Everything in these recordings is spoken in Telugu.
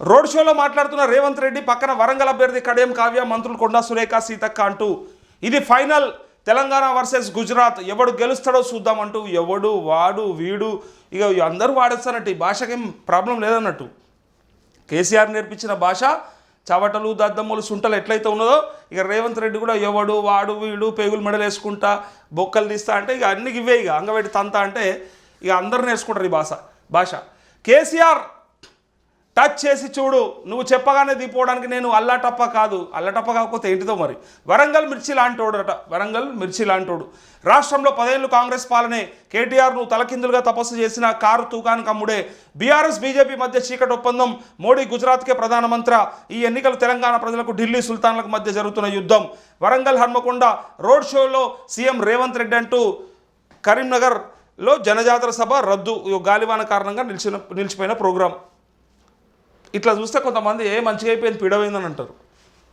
రోడ్ షోలో మాట్లాడుతున్న రేవంత్ రెడ్డి పక్కన వరంగల్ అభ్యర్థి కడియం కావ్య మంత్రులు కొండా సురేఖ సీతక్క అంటూ ఇది ఫైనల్ తెలంగాణ వర్సెస్ గుజరాత్. ఎవడు గెలుస్తాడో చూద్దాం అంటూ ఎవడు వాడు వీడు ఇక అందరూ వాడేస్తానట్టు ఈ భాషకేం ప్రాబ్లం లేదన్నట్టు. కేసీఆర్ నేర్పించిన భాష చవటలు దద్దమ్మలు సుంటలు ఎట్లయితే ఉన్నదో ఇక రేవంత్ రెడ్డి కూడా ఎవడు వాడు వీడు పేగులు మెడలు వేసుకుంటా బొక్కలు తీస్తా అంటే ఇక అన్ని ఇవే ఇక అంగబెట్టి తంత అంటే ఇక అందరు నేర్చుకుంటారు ఈ భాష భాష. కేసీఆర్ టచ్ చేసి చూడు నువ్వు చెప్పగానే దిపోవడానికి నేను అల్లాటప్ప కాదు. అల్లటప్ప కాకపోతే ఏంటిదో మరి? వరంగల్ మిర్చి లాంటోడట వరంగల్ మిర్చి లాంటోడు. రాష్ట్రంలో పదేళ్ళు కాంగ్రెస్ పాలనే కేటీఆర్ నువ్వు తలకిందులుగా తపస్సు చేసిన కారు తూకానికి అమ్ముడే బీఆర్ఎస్ బీజేపీ మధ్య చీకటి ఒప్పందం మోడీ గుజరాత్కే ప్రధానమంత్రి ఈ ఎన్నికలు తెలంగాణ ప్రజలకు ఢిల్లీ సుల్తాన్లకు మధ్య జరుగుతున్న యుద్ధం. వరంగల్ హన్మకొండ రోడ్ షోలో సీఎం రేవంత్ రెడ్డి అంటూ కరీంనగర్లో జనజాతర సభ రద్దు గాలివాన కారణంగా నిలిచిన నిలిచిపోయిన ప్రోగ్రాం. ఇట్లా చూస్తే కొంతమంది ఏ మంచిగా అయిపోయింది పిడవైందని అంటారు.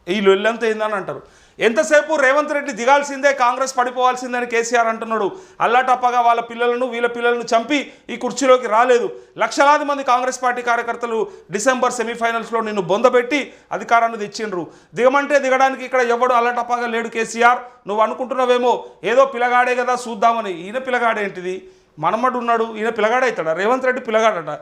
ఈ వెళ్ళంత ఏందని అంటారు. ఎంతసేపు రేవంత్ రెడ్డి దిగాల్సిందే కాంగ్రెస్ పడిపోవాల్సిందని కేసీఆర్ అంటున్నాడు. అల్లాటప్పగా వాళ్ళ పిల్లలను వీళ్ళ పిల్లలను చంపి ఈ కుర్చీలోకి రాలేదు. లక్షలాది మంది కాంగ్రెస్ పార్టీ కార్యకర్తలు డిసెంబర్ సెమీఫైనల్స్లో నిన్ను బొందబెట్టి అధికారాన్ని తెచ్చిండ్రు. దిగమంటే దిగడానికి ఇక్కడ ఎవడు అల్లాటప్పగా లేడు కేసీఆర్? నువ్వు అనుకుంటున్నావేమో ఏదో పిల్లగాడే కదా చూద్దామని. ఈయన పిల్లగాడేంటిది మనమడు ఉన్నాడు ఈయన పిల్లగాడే రేవంత్ రెడ్డి పిల్లగాడట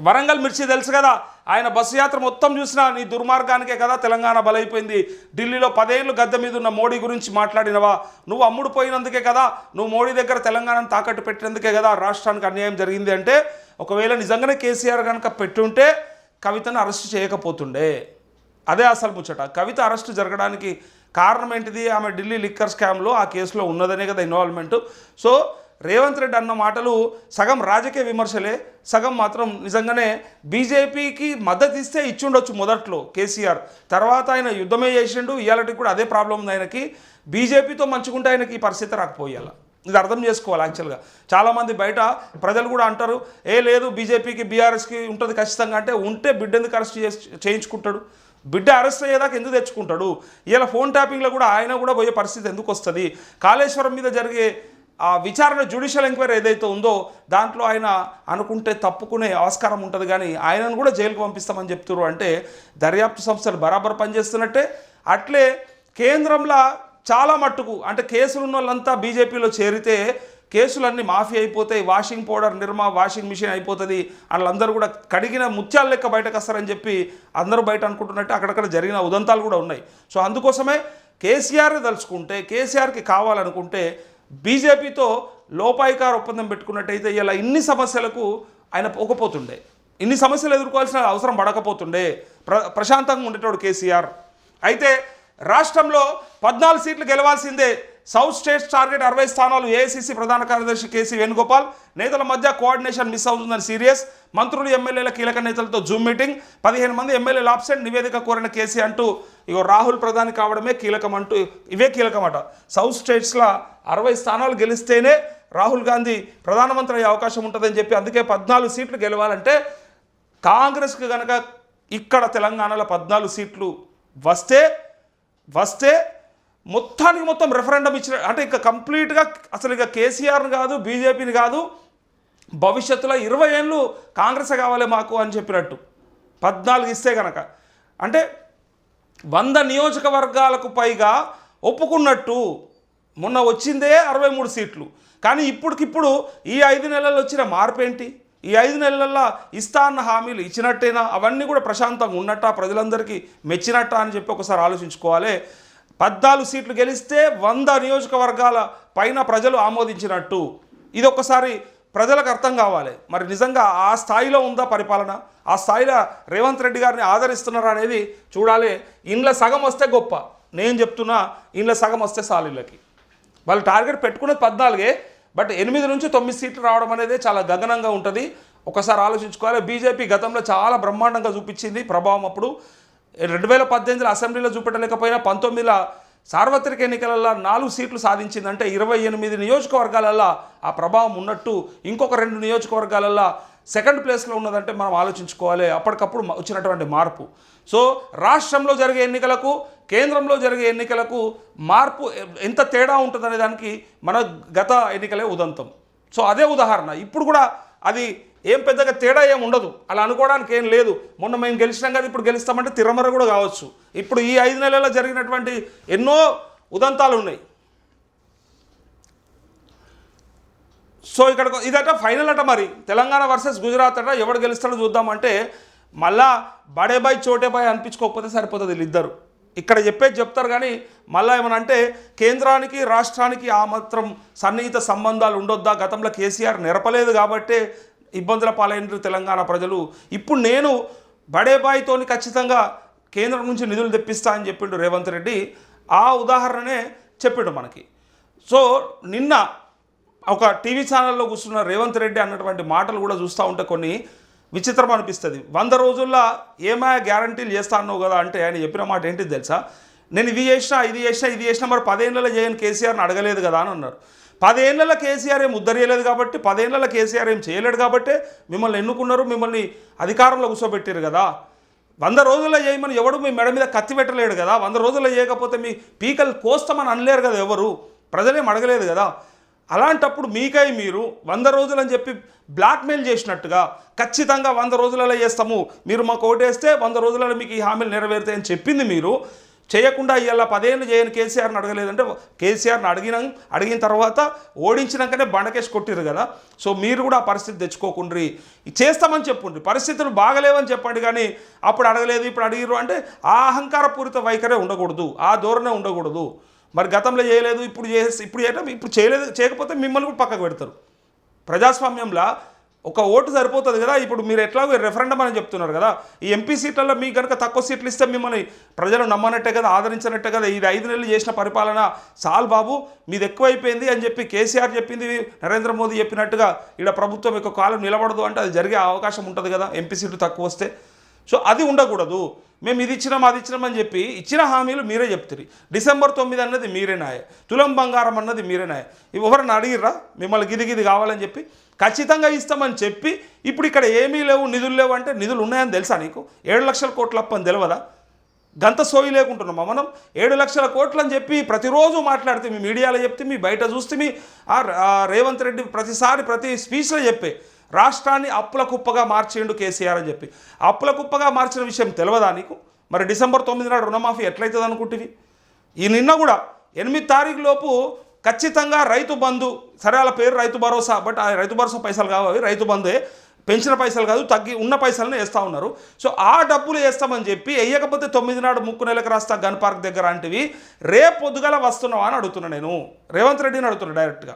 వరంగల్ మిర్చి తెలుసు కదా. ఆయన బస్సు యాత్ర మొత్తం చూసినా నీ దుర్మార్గానికే కదా తెలంగాణ బలైపోయింది. ఢిల్లీలో పదేళ్ళు గద్దె మీద ఉన్న మోడీ గురించి మాట్లాడినవా? నువ్వు అమ్ముడు పోయినందుకే కదా నువ్వు మోడీ దగ్గర తెలంగాణను తాకట్టు పెట్టినందుకే కదా రాష్ట్రానికి అన్యాయం జరిగింది అంటే ఒకవేళ నిజంగానే కేసీఆర్ కనుక పెట్టుంటే కవితను అరెస్ట్ చేయకపోతుండే. అదే అసలు ముచ్చట. కవిత అరెస్ట్ జరగడానికి కారణం ఏంటిది? ఆమె ఢిల్లీ లిక్కర్ స్కామ్లో ఆ కేసులో ఉన్నదనే కదా ఇన్వాల్వ్మెంట్ సో రేవంత్ రెడ్డి అన్న మాటలు సగం రాజకీయ విమర్శలే సగం మాత్రం నిజంగానే బీజేపీకి మద్దతు ఇస్తే ఇచ్చుండొచ్చు మొదట్లో కేసీఆర్. తర్వాత ఆయన యుద్ధమే చేసిండు ఇవాళకి కూడా అదే ప్రాబ్లం ఉంది ఆయనకి. బీజేపీతో మంచుకుంటే ఆయనకి ఈ పరిస్థితి రాకపోయాల. ఇది అర్థం చేసుకోవాలి యాక్చువల్గా చాలామంది బయట ప్రజలు కూడా అంటారు ఏ లేదు బీజేపీకి బీఆర్ఎస్కి ఉంటుంది ఖచ్చితంగా అంటే ఉంటే బిడ్డ ఎందుకు అరెస్ట్ చేసి చేయించుకుంటాడు? బిడ్డ అరెస్ట్ అయ్యేదాకా ఎందుకు తెచ్చుకుంటాడు? ఇలా ఫోన్ ట్యాపింగ్లో కూడా ఆయన కూడా పోయే పరిస్థితి ఎందుకు వస్తుంది? కాళేశ్వరం మీద జరిగే ఆ విచారణ జ్యుడిషియల్ ఎంక్వైరీ ఏదైతే ఉందో దాంట్లో ఆయన అనుకుంటే తప్పుకునే ఆస్కారం ఉంటుంది కానీ ఆయనను కూడా జైలుకు పంపిస్తామని చెప్తున్నారు అంటే దర్యాప్తు సంస్థలు బరాబర్ పనిచేస్తున్నట్టే అట్లే కేంద్రంలో చాలా మట్టుకు అంటే కేసులు ఉన్న వాళ్ళంతా బీజేపీలో చేరితే కేసులన్నీ మాఫీ అయిపోతాయి washing powder Nirma washing machine అయిపోతుంది వాళ్ళందరూ కూడా కడిగిన ముత్యాల లెక్క బయటకు వస్తారని చెప్పి అందరూ బయట అనుకుంటున్నట్టు అక్కడక్కడ జరిగిన ఉదంతాలు కూడా ఉన్నాయి. సో అందుకోసమే కేసీఆర్ తలుచుకుంటే కేసీఆర్కి కావాలనుకుంటే బీజేపీతో లోపాయికార ఒప్పందం పెట్టుకున్నట్టయితే ఇలా ఇన్ని సమస్యలకు ఆయన పోకపోతుండే. ఇన్ని సమస్యలు ఎదుర్కోవాల్సిన అవసరం పడకపోతుండే. ప్ర ప్రశాంతంగా ఉండేటోడు కేసీఆర్. అయితే రాష్ట్రంలో పద్నాలుగు సీట్లు గెలవాల్సిందే. సౌత్ స్టేట్స్ టార్గెట్ అరవై స్థానాలు ఏఐసీసీ ప్రధాన కార్యదర్శి కేసీ వేణుగోపాల్. నేతల మధ్య కోఆర్డినేషన్ మిస్ అవుతుందని సీరియస్. మంత్రులు ఎమ్మెల్యేల కీలక నేతలతో జూమ్ మీటింగ్ పదిహేను మంది ఎమ్మెల్యేలు ఆబ్సెంట్ నివేదిక కోరిన కేసీ అంటూ ఇగో రాహుల్ ప్రధాని కావడమే కీలకం అంటూ ఇవే కీలకమట సౌత్ స్టేట్స్లో అరవై స్థానాలు గెలిస్తేనే రాహుల్ గాంధీ ప్రధానమంత్రి అయ్యే అవకాశం ఉంటుందని చెప్పి అందుకే పద్నాలుగు సీట్లు గెలవాలంటే కాంగ్రెస్కి కనుక ఇక్కడ తెలంగాణలో పద్నాలుగు సీట్లు వస్తే వస్తే మొత్తానికి మొత్తం రెఫరెండం ఇచ్చిన అంటే ఇక కంప్లీట్గా అసలు ఇక కేసీఆర్ని కాదు బీజేపీని కాదు భవిష్యత్తులో ఇరవై ఏళ్ళు కాంగ్రెస్ కావాలి మాకు అని చెప్పినట్టు. పద్నాలుగు ఇస్తే కనుక అంటే వంద నియోజకవర్గాలకు పైగా ఒప్పుకున్నట్టు మొన్న వచ్చిందే అరవై మూడు సీట్లు. కానీ ఇప్పటికిప్పుడు ఈ ఐదు నెలల్లో వచ్చిన మార్పు ఏంటి ఈ ఐదు నెలల్లో ఇస్తా అన్న హామీలు ఇచ్చినట్టేనా? అవన్నీ కూడా ప్రశాంతంగా ఉన్నట్టా? ప్రజలందరికీ మెచ్చినట్టా అని చెప్పి ఒకసారి ఆలోచించుకోవాలి. పద్నాలుగు సీట్లు గెలిస్తే వంద నియోజకవర్గాల పైన ప్రజలు ఆమోదించినట్టు. ఇది ఒకసారి ప్రజలకు అర్థం కావాలి. మరి నిజంగా ఆ స్థాయిలో ఉందా పరిపాలన? ఆ స్థాయిలో రేవంత్ రెడ్డి గారిని ఆదరిస్తున్నారా అనేది చూడాలి. ఇండ్ల సగం వస్తే గొప్ప. నేను చెప్తున్నా ఇండ్ల సగం వస్తే సాలీళ్ళకి వాళ్ళు టార్గెట్ పెట్టుకున్నది పద్నాలుగే బట్ ఎనిమిది నుంచి తొమ్మిది సీట్లు రావడం అనేది చాలా గగనంగా ఉంటుంది. ఒకసారి ఆలోచించుకోవాలి. బీజేపీ గతంలో చాలా బ్రహ్మాండంగా చూపించింది ప్రభావం అప్పుడు. రెండు వేల పద్దెనిమిదిలో అసెంబ్లీలో చూపెట్టలేకపోయినా పంతొమ్మిదిలో సార్వత్రిక ఎన్నికలలో నాలుగు సీట్లు సాధించిందంటే ఇరవై ఎనిమిది నియోజకవర్గాలల్లో ఆ ప్రభావం ఉన్నట్టు ఇంకొక రెండు నియోజకవర్గాలల్లో సెకండ్ ప్లేస్లో ఉన్నదంటే మనం ఆలోచించుకోవాలి. అప్పటికప్పుడు వచ్చినటువంటి మార్పు. సో రాష్ట్రంలో జరిగే ఎన్నికలకు కేంద్రంలో జరిగే ఎన్నికలకు మార్పు ఎంత తేడా ఉంటుందనే దానికి మన గత ఎన్నికలే ఉదంతం. సో అదే ఉదాహరణ. ఇప్పుడు కూడా అది ఏం పెద్దగా తేడా ఏం ఉండదు. అలా అనుకోవడానికి ఏం లేదు. మొన్న మేము గెలిచినాం కదా ఇప్పుడు గెలుస్తామంటే తిరమర కూడా కావచ్చు. ఇప్పుడు ఈ ఐదు నెలల్లో జరిగినటువంటి ఎన్నో ఉదంతాలు ఉన్నాయి. సో ఇక్కడ ఇదట ఫైనల్ అట మరి. తెలంగాణ వర్సెస్ గుజరాత్ అట ఎవడు గెలుస్తాడో చూద్దామంటే మళ్ళా బడే బాయ్ చోటే బాయ్ అనిపించుకోకపోతే సరిపోతుంది వీళ్ళిద్దరు. ఇక్కడ చెప్పేది చెప్తారు కానీ మళ్ళీ ఏమన్నా అంటే కేంద్రానికి రాష్ట్రానికి ఆ మాత్రం సన్నిహిత సంబంధాలు ఉండొద్దా? గతంలో కేసీఆర్ నెరపలేదు కాబట్టే ఇబ్బందుల పాలైన తెలంగాణ ప్రజలు. ఇప్పుడు నేను బడేబాయితోని ఖచ్చితంగా కేంద్రం నుంచి నిధులు తెప్పిస్తా అని చెప్పిండు రేవంత్ రెడ్డి. ఆ ఉదాహరణనే చెప్పిండు మనకి. సో నిన్న ఒక టీవీ ఛానల్లో కూర్చున్న రేవంత్ రెడ్డి అన్నటువంటి మాటలు కూడా చూస్తూ ఉంటే కొన్ని విచిత్రం అనిపిస్తుంది. వంద రోజుల్లో ఏమైనా గ్యారంటీలు చేస్తా అన్నావు కదా అంటే ఆయన చెప్పిన మాట ఏంటిది తెలుసా? నేను ఇది చేసినా ఇది చేసినా ఇది చేసినా మరి పదేళ్ళలో చేయని కేసీఆర్ని అడగలేదు కదా అని అన్నారు. పదేళ్ళలో కేసీఆర్ ఏం ఉద్ధరియలేదు కాబట్టి పదేళ్ళలో కేసీఆర్ ఏం చేయలేడు కాబట్టి మిమ్మల్ని ఎన్నుకున్నారు మిమ్మల్ని అధికారంలో కూర్చోబెట్టారు కదా. వంద రోజుల్లో చేయమని ఎవడు మీ మెడ మీద కత్తి పెట్టలేడు కదా. వంద రోజుల్లో చేయకపోతే మీ పీకలు కోస్తామని అనలేరు కదా ఎవరు. ప్రజలేం అడగలేదు కదా. అలాంటప్పుడు మీకై మీరు వంద రోజులు అని చెప్పి బ్లాక్మెయిల్ చేసినట్టుగా ఖచ్చితంగా వంద రోజులలో చేస్తాము. మీరు మాకు ఓటేస్తే వంద రోజులలో మీకు ఈ హామీలు నెరవేరుతాయని చెప్పింది మీరు. చేయకుండా ఇవాళ పదేళ్ళు చేయని కేసీఆర్ని అడగలేదంటే కేసీఆర్ని అడిగిన అడిగిన తర్వాత ఓడించినాకనే బండకేసి కొట్టిరు కదా. సో మీరు కూడా ఆ పరిస్థితి తెచ్చుకోకుండ్రి. చేస్తామని చెప్పుండ్రి. పరిస్థితులు బాగలేవని చెప్పండి కానీ అప్పుడు అడగలేదు ఇప్పుడు అడిగిరు అంటే ఆ అహంకారపూరిత వైఖరే ఉండకూడదు ఆ ధోరణే ఉండకూడదు. మరి గతంలో చేయలేదు ఇప్పుడు చేసి ఇప్పుడు చేయటం ఇప్పుడు చేయలేదు చేయకపోతే మిమ్మల్ని కూడా పక్కకు పెడతారు. ప్రజాస్వామ్యంలో ఒక ఓటు సరిపోతుంది కదా? ఇప్పుడు మీరు ఎట్లాగో రెఫరెండం అని చెప్తున్నారు కదా. ఈ ఎంపీ సీట్లలో మీకు కనుక తక్కువ సీట్లు ఇస్తే మిమ్మల్ని ప్రజలు నమ్మనట్టే కదా ఆదరించినట్టే కదా ఇది ఐదు నెలలు చేసిన పరిపాలన సాల్ బాబు మీది ఎక్కువైపోయింది అని చెప్పి కేసీఆర్ చెప్పింది నరేంద్ర మోదీ చెప్పినట్టుగా ఇక్కడ ప్రభుత్వం యొక్క కాలం నిలబడదు అంటే అది జరిగే అవకాశం ఉంటుంది కదా ఎంపీ సీట్లు తక్కువ వస్తే. సో అది ఉండకూడదు. మేము ఇది ఇచ్చినాం అది ఇచ్చినాం అని చెప్పి ఇచ్చిన హామీలు మీరే చెప్తారు డిసెంబర్ తొమ్మిది అన్నది మీరే నాయ తులం బంగారం అన్నది మీరే నాయ ఎవరిని అడిగిర్రా? మిమ్మల్ని గిది గిది కావాలని చెప్పి ఖచ్చితంగా ఇస్తామని చెప్పి ఇప్పుడు ఇక్కడ ఏమీ లేవు నిధులు లేవు అంటే నిధులు ఉన్నాయని తెలుసా నీకు? ఏడు లక్షల కోట్ల అప్పని తెలియదా గంత సోయి లేకుంటున్నామా మనం? ఏడు లక్షల కోట్లు అని చెప్పి ప్రతిరోజు మాట్లాడితే మీ మీడియాలో చెప్తే మీ బయట చూస్తే మీ రేవంత్ రెడ్డి ప్రతిసారి ప్రతి స్పీచ్లో చెప్పే రాష్ట్రాన్ని అప్పుల కుప్పగా మార్చేయండు కేసీఆర్ అని చెప్పి. అప్పుల కుప్పగా మార్చిన విషయం తెలియదా నీకు? మరి డిసెంబర్ తొమ్మిది నాడు రుణమాఫీ ఎట్లయితుంది అనుకుంటుంది ఈ నిన్న కూడా ఎనిమిది తారీఖు లోపు ఖచ్చితంగా రైతు బంధు సరే వాళ్ళ పేరు రైతు భరోసా బట్ ఆ రైతు భరోసా పైసలు కావాలి రైతు బంధే పెంచిన పైసలు కాదు తగ్గి ఉన్న పైసలను వేస్తూ ఉన్నారు. సో ఆ డబ్బులు వేస్తామని చెప్పి వేయకపోతే తొమ్మిది నాడు ముక్కు నెలకు రాస్తా గన్ పార్క్ దగ్గర అంటివి. రేపు పొద్దుగల వస్తున్నావా అని అడుగుతున్నా నేను. రేవంత్ రెడ్డిని అడుగుతున్నా డైరెక్ట్గా.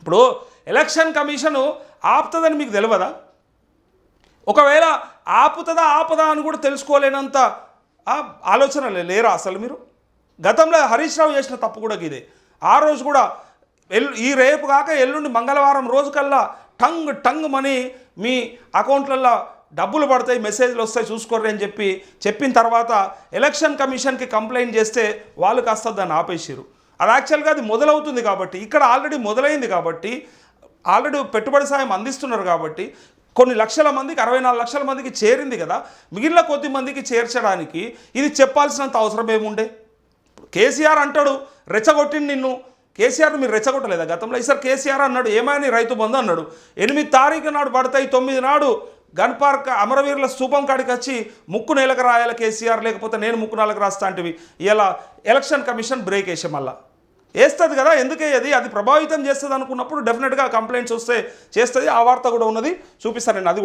ఇప్పుడు ఎలక్షన్ కమిషను ఆపుతుందని మీకు తెలియదా ఒకవేళ ఆపుతుందా ఆపదా అని కూడా తెలుసుకోలేనంత ఆ ఆలోచన లేరా అసలు మీరు? గతంలో హరీష్ రావు చేసిన తప్పు కూడా ఇదే. ఆ రోజు కూడా ఎల్లు ఈ రేపు కాక ఎల్లుండి మంగళవారం రోజు కల్లా టంగ్ టంగ్ మనీ మీ అకౌంట్లలో డబ్బులు పడతాయి మెసేజ్లు వస్తాయి చూసుకోర్రి అని చెప్పి చెప్పిన తర్వాత ఎలక్షన్ కమిషన్కి కంప్లైంట్ చేస్తే వాళ్ళు కాస్త దాన్ని ఆపేసారు అది యాక్చువల్గా అది మొదలవుతుంది కాబట్టి ఇక్కడ ఆల్రెడీ మొదలైంది కాబట్టి ఆల్రెడీ పెట్టుబడి సాయం అందిస్తున్నారు కాబట్టి కొన్ని లక్షల మందికి అరవై నాలుగు లక్షల మందికి చేరింది కదా. మిగిలిన కొద్ది మందికి చేర్చడానికి ఇది చెప్పాల్సినంత అవసరం ఏముండే? కేసీఆర్ అంటాడు రెచ్చగొట్టింది నిన్ను. కేసీఆర్ మీరు రెచ్చగొట్టలేదా గతంలో? ఈసారి కేసీఆర్ అన్నాడు ఏమైనా రైతు బంధు అన్నాడు. ఎనిమిది తారీఖు నాడు పడతాయి తొమ్మిది నాడు గన్ పార్క్ అమరవీరుల స్థూపం కాడికి వచ్చి ముక్కు నేలకు రాయాలి కేసీఆర్ లేకపోతే నేను ముక్కు నేలకు రాస్తా అంటివి. ఇలా ఎలక్షన్ కమిషన్ బ్రేక్ వేసే మళ్ళీ. వేస్తుంది కదా ఎందుకే అది? అది ప్రభావితం చేస్తుంది అనుకున్నప్పుడు డెఫినెట్గా కంప్లైంట్స్ వస్తే చేస్తుంది ఆ వార్త కూడా ఉన్నది. చూపిస్తాను నేను అది కూడా